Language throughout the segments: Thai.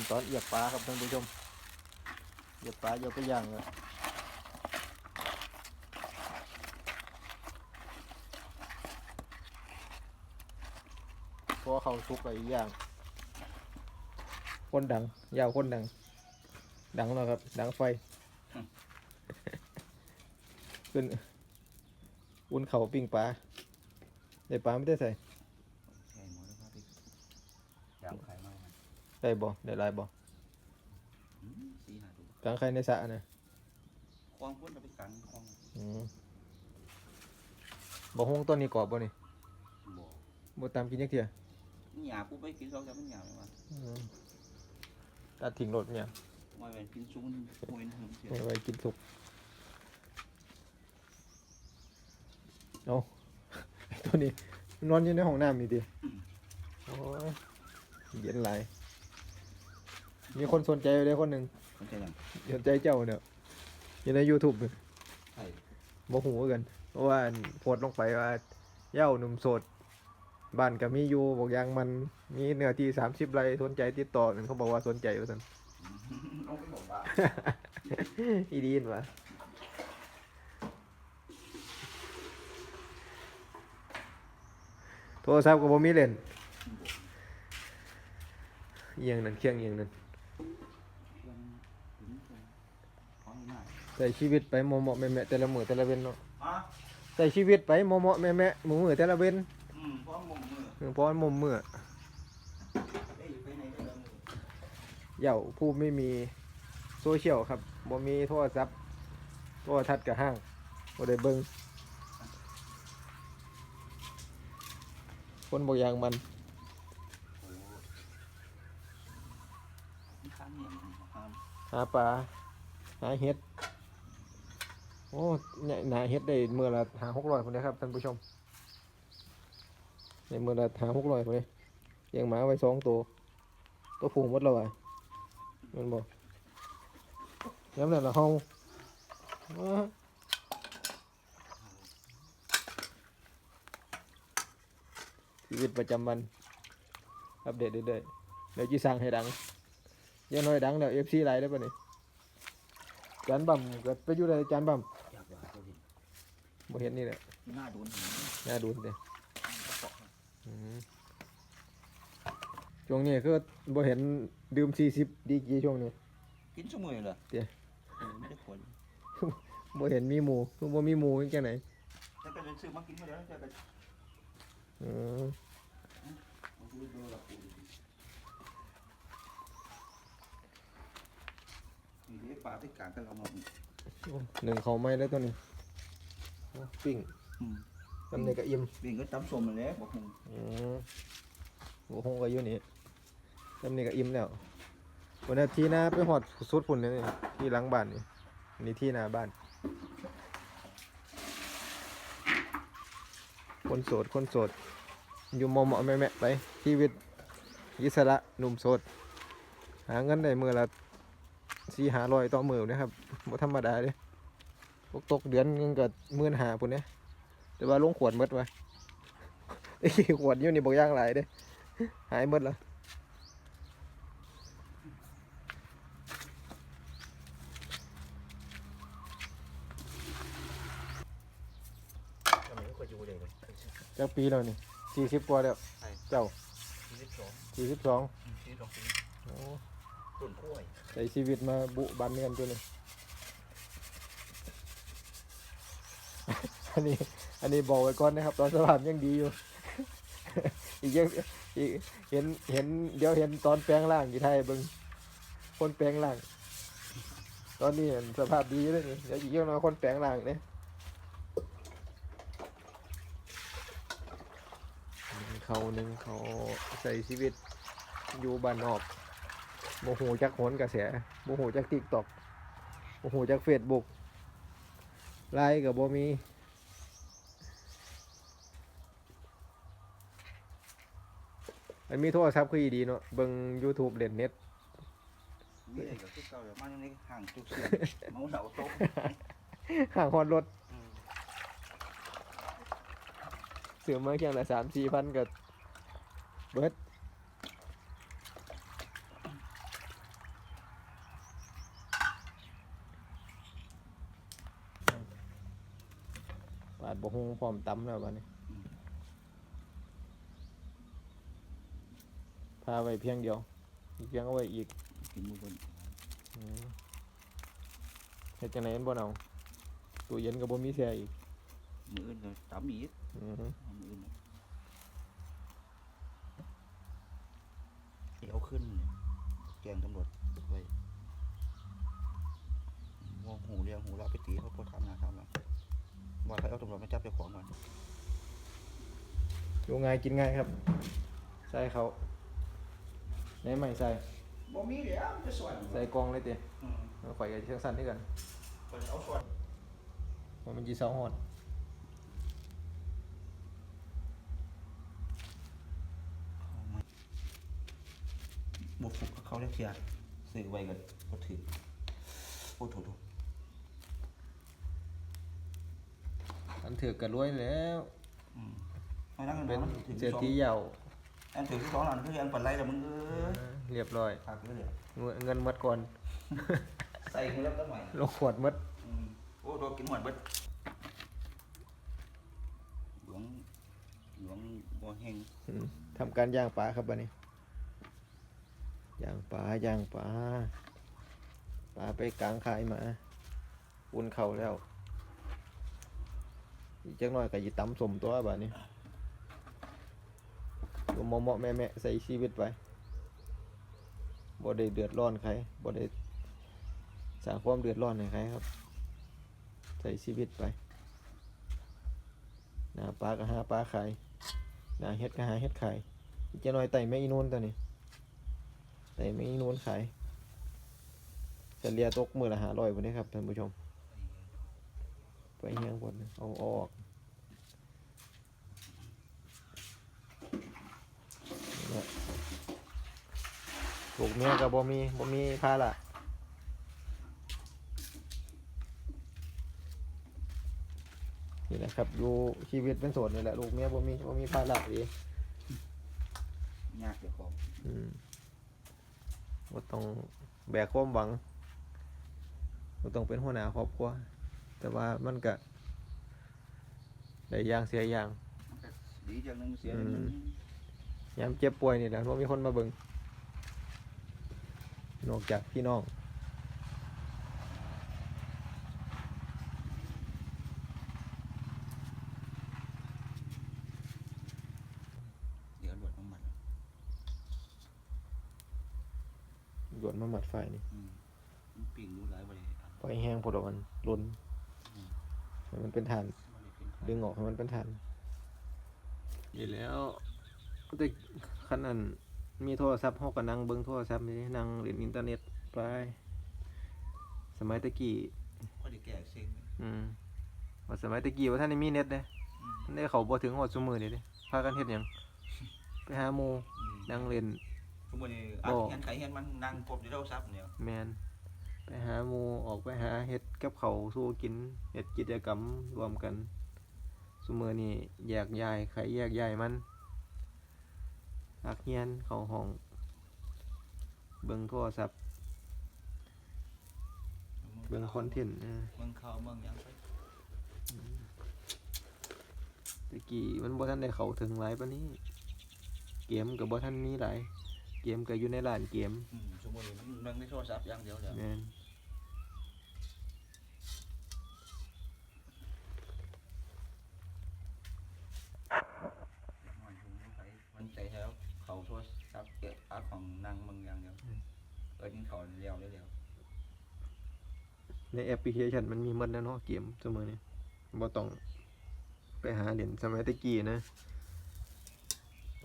นตอนเอียบปลาครับท่านผู้ชมเอียบปลาเอียบไปย่างเลยพอเขาสุกไปอีกอย่างคนดัง ยาวคนดัง ดังแล้วครับ ดังไฟ ขึ้น อุ่นเขาปิ้งปลาได้ปลาไม่ได้ใส่ แข่งหมดแล้วครับพี่ยางไข่มากมัน ได้บ่ได้หลายบ่สี่หาตัวกลางใครในสระนะควงพุ่นเราไปกันควงอืมบ่ฮงต้นนี้กรอบบ่นี่บ่บ่ตามกินยักเที่ยนี่หยาปุ๊บไปกินสองจะมันหยาไหมว่าอืมตัดทิ้งรถเนี่ยไม่เป็นกินซุ้มมวยหึมเสียไม่ไว้กินสุกเอาตัวนี้นอนอยู่ในห้องน้ำนี่ดิโอ้ยเย็นหลาย มีคนสนใจอยู่เลยคนหนึ่งเข้าใจยังสนใจเจ้าเนี่ยอยู่ใน YouTube เนี่ยใช่บ่หูคือกันเพราะว่าโพสต์ลงไปว่าเหย้าหนุ่มโสดบ้านก็มีอยู่บอกอย่างมันมีเนื้อที่สามสิบไร่สนใจติดต่อนั่นเขาบอกว่าสนใจว่าซั่นน้องไปบอกว่าอีดีนวะโทรศัพท์ก็บ่มีเล่นเอียงนั่นเครื่องเอียงนั่น ใส่ชีวิตไปเหมาะๆแม่ๆแต่ละมื้อแต่ละเว้นเนาะอะใส่ชีวิตไปเหมาะๆแม่ๆมื้อๆแต่ละเว้นอืมพร้อมมงมือเออเพราะมันมุมมื้อเอ้ยไปไหนได้แล้วมือเหย่าผู้ไม่มีโซเชียลครับบ่มีโทรศัพท์โทรทัศน์กับห้างบ่ได้เบิ่งคนบอกอย่างมันโอ้มันค้างเนี่ยมันค้างหาปลาหาเห็ด โอ้เนี่ยหนาเห็ดได้เมื่อละหาหกร้อยคนนะครับท่านผู้ชมในเมื่อละหาหกร้อยคนเลยเลี้ยงหมาไว้สองตัว ตัวผูงหมดแล้วอะมันบอกย้ำนั่นละเฮาว้าชีวิตประจำวัน อัปเดตเรื่อยๆเดี๋ยวจีสั่งให้ดังยังน้อยดังเดี๋ยวเอฟซีไลน์ได้ปะนี่จานบัมเก็ไปอยู่ในจานบัม อยากว่าเขาเห็น บ่เห็นนี่แหละหน้าโดนหินน่าดูเลยกระเปาะอืมช่วงนี้คือบ่เห็นดื่มสี่สิบดีกี่ช่วงนี้ กินชั่วโมงเลยเหรอเดี๋ยวออไม่ได้ผลบ่เห็นมีหมูคือบ่มีหมูจังไหนถ้าก็จะซื้อมากินมาแล้วจะไปอืมมาดูดูละปูนี่เดี๋ยวปลาไปกลางกันเรามาโอ้หนึ่งเขาไม่แล้วตัวนี้โอ้ ปิ้งอืมตำเนี่ยก็อิ่มวิ่งก็ตำส้มมาแล้วบอกมึงอืมโอ้โหก็อยู่นี่ตำเนี่ยก็อิ่มแล้ววันนี้ที่นาไปหอดสุดฝุ่นเลยนี่ที่หลังบ้านนี่อันนี่ที่นาบ้าน คนโสดคนโสด อยู่มอมอแม่แม่ๆไปชีวิตอิสระหนุ่มโสด หาเงินได้มือละสี่หาร้อยต่อมือนะครับบ่ธรรมดาเด้ ตกตกเดือนเงินก็หมื่นหาปุ่นเนี่ยแต่ว่าลงขวดหมดไว้ไอ้ขวดอยู่นี่บอกย่างหลายเด้หายหมดแล้วจากปีแล้วนี่สี่สิบกว่าแล้วเจ้าสี่สิบสองสี่สิบสองสี่สิบสองปีโอ้ต้นกล้วยใช้ชีวิตมาบุบันเงินตัวนี้ อันนี้ อันนี้บอกไว้ก่อนนะครับ ตอนสภาพยังดีอยู่ อีกยอะอีกเห็นเห็นเดี๋ยวเห็นตอนแปลงร่างกี่ไทยเบิ่งคนแปลงร่าง ตอนนี้เห็นสภาพดีเลยนี่เดี๋ยวอีกเยอะน้อยคนแปลงร่างเนี่ยหนึ่งเขาหนึ่งเขาใส่ชีวิตอยู่บ้านนอกโมโหจักโหนกระแสโมโหจักติ๊กตอกโมโหจักเฟซบุ๊กไลน์กับบ่มี อันมีโทรศัพท์คือดีเนาะเบิ่ง YouTube เล่นเน็ตมีอะไรก็คือเก่าอย่างมากในห่างจุกเสียงเมาเหาโต๊ะห่างฮอดรถเสือมาเกี่ยงละสามสี่พันกับเบิดบาดบ่ฮู้พร้อมตั้มแล้วบัดนี้าไว้เพียงเดียว อีกเพียงเอาไว้อีกกินมือบนอืมเฮ็ดจังได๋มันบ่เอาตู้เย็นก็บ่มีแช่อีกมืออื่นก็ตำอีกอือเอามืออื่นเดี๋ยวขึ้นแกงตำรวจไว้วงหูเรียงหูเราไปตีเขาพอทำงานทำแล้วว่าใครเอาตำรวจมาจับเจ้าของก่อนอยู่ง่ายกินง่ายครับใส่เขา ในใหม่ใส่บ่มีแล้วจะสวนใส่กล่องเลยติอืมแล้วข่อยก็เชียงสั่นด้วยกันเพิ่นเอาสวนว่ามันสิเซาฮอดบวกฟุกกับเขาเรียกเทียซื้อไว้กันก็ถือโอ้โถโถอันถือก็รวยแล้ว อืมไม่นั่งกันเป็นนอนถือเศรษสอง ฐีใหญ่ อันถือที่สองอันคืออันปันไรแต่มึงเออเรียบร้อยขาดเลยเดี๋ยวเงินเงินหมดก่อน ใส่มือแล้วก็หน่อยลงขวดหมดอืมโอ้โดนกินหมดเบิดหลวงหลวงบัวเฮงอืมทำการย่างปลาครับบัดนี้ย่างปลาย่างปลาปลาไปกลางขายมาอุ่นเข่าแล้วอีกจักหน่อยก็สิตำสมตัวบัดนี้ ตัวเหมาะๆแม่ใส่ชีวิตไว้บ่ได้เดือดร้อนใครบ่ได้สร้างความเดือดร้อนให้ใครครับ ใส่ชีวิตไปหน้าปลาก็หาปลาขายหน้าเฮ็ดก็หาเฮ็ดขายอีกจะน้อยไต่แม่อีนูนตัวนี้ไต่แม่อีนูนขายเลียตกมือละหาร้อยวันนี้ครับท่านผู้ชม ไปเฮียงบนเอาออกนี่แหละ ลูกเมียก็บ่มีบ่มีภาระนี่แหละครับอยู่ชีวิตเป็นโสดนี่แหละลูกเมียบ่มีบ่มีภาระดียากเดี๋ยวของอืมบ่ต้องแบกความหวังบ่ต้องเป็นหัวหน้าครอบครัวแต่ว่ามันก็ได้อย่างเสียอย่างมันก็ดีจังหนึงเสียจังหนึงยามเจ็บป่วยนี่แหละว่ามีคนมาเบิ่ง นอกจากพี่น้องเดี๋ยวหลวดน้ำมันโยนมาหมัดไฟนี่อืมมันปิ่งดูหลายบริไฟแห้งพอดอกมันล้นให้มันเป็นฐาน ดึงออกให้มันเป็นฐานนี่แล้วแต่คันนั้น มีโทรศัพท์เฮาก็นั่งเบิ่งโทรศัพท์นี่นั่งเล่นอินเทอร์เน็ตไป สมัยตะกี้ก็ได้แก่เซ็งอืมว่าสมัยตะกี้ว่าท่านได้มีเน็ตเด้ท่านได้เขาบ่ถึงฮอดซุมื้อนี่เด้พากันเฮ็ดหยังไปหาหมู่นั่งเล่นทุกวันนี้อัดเห็นไข่เห็นมันนั่งกบอยู่เท่าซับเนี่ยแมนไปหาหมูออกไปหาเฮ็ดกับเขาวสู้กินเฮ็ดกิจกรรมรวมกันซุมื้อนี้แยกย้ายใครแยกย้ายมัน อักเฮียนเข้าห้อง เบิ่งโทรศัพท์ เบิ่งคอนเทนต์เออเมืองเขาเมืองหยังไปแตะกี้มันบ่ทันได้เข้าถึงหลายปานนี้ เกมก็บ่ทันมีหลาย เกมก็อยู่ในร้านเกม อืมสมมติมันนั่งในโทรศัพท์อย่างเดียวเดี๋ยวแม่นมันใจแล้วเขาโทรศัพท์เก็บอัด ของนั่งเมืองอย่างเดียวเออยิงเขาเลี้ยวเลี้ยวในแอปพลิเคชันมันมีหมดแล้วเนาะเกมซุมื้อนี้บ่ต้องไปหาเล่นสมัยตะกี้นะ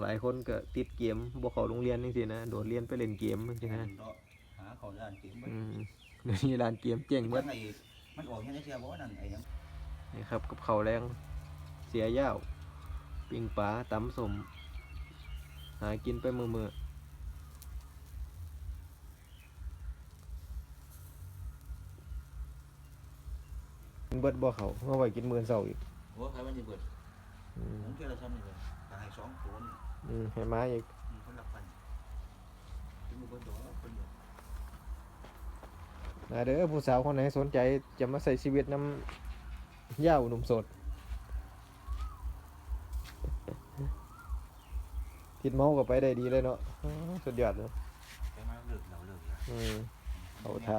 หลายคนก็ติดเกมบ่เข้าโรงเรียนจังซี่นะ โดดเรียนไปเล่นเกมจังซี่นะเนาะหาเขาด้านเกมมันอืมเดี๋ยวนี้ร้านเกมเจ๊งหมมัดนไอ้มันออกยังไงเสียบอกว่านั่นไอ้ยังนี่ครับกับข้าวแรงเสียยาว ปิ้งปลาตำสม หากินไปมื้อๆ เบิดบ่เขาเฮาไว้กินมื้อเช้าอีกโอ้ใครมันสิเบิดอืมผมเจอละซ้ำนี่เลยตายสองตัวนี่อืมให้มาอีกมีคนรับฟันถึงบ่เบิดดอกคนอดียวนะเด้อผู้สาวคนไหนสนใจจะมาใส่ชีวิตน้ำย่าอุดมสดทิดเมาส์ก็ไปได้ดีเลยเนาะสุดยอดเลยเลิอือาท่า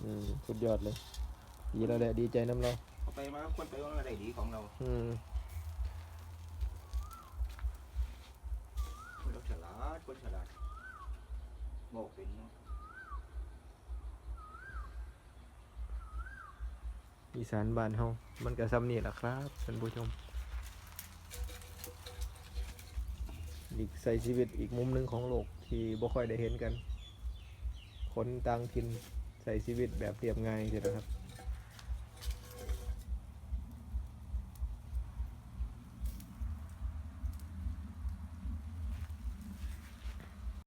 อย่างดีอืมสุดยอดเลย ดีแล้วแหละดีใจน้ำเราเขาไปมาคนไปว่าอะไรดีของเราอืมคนเราฉลาดคนฉลาดบอกเป็นเนาะอีสานบ้านเฮามันก็ซ้ำนี่แหละครับท่านผู้ชมอีกใส่ชีวิตอีกมุมหนึ่งของโลกที่บ่ค่อยได้เห็นกัน คนต่างถิ่น ใส่ชีวิตแบบเรียบง่ายใช่ไหมครับ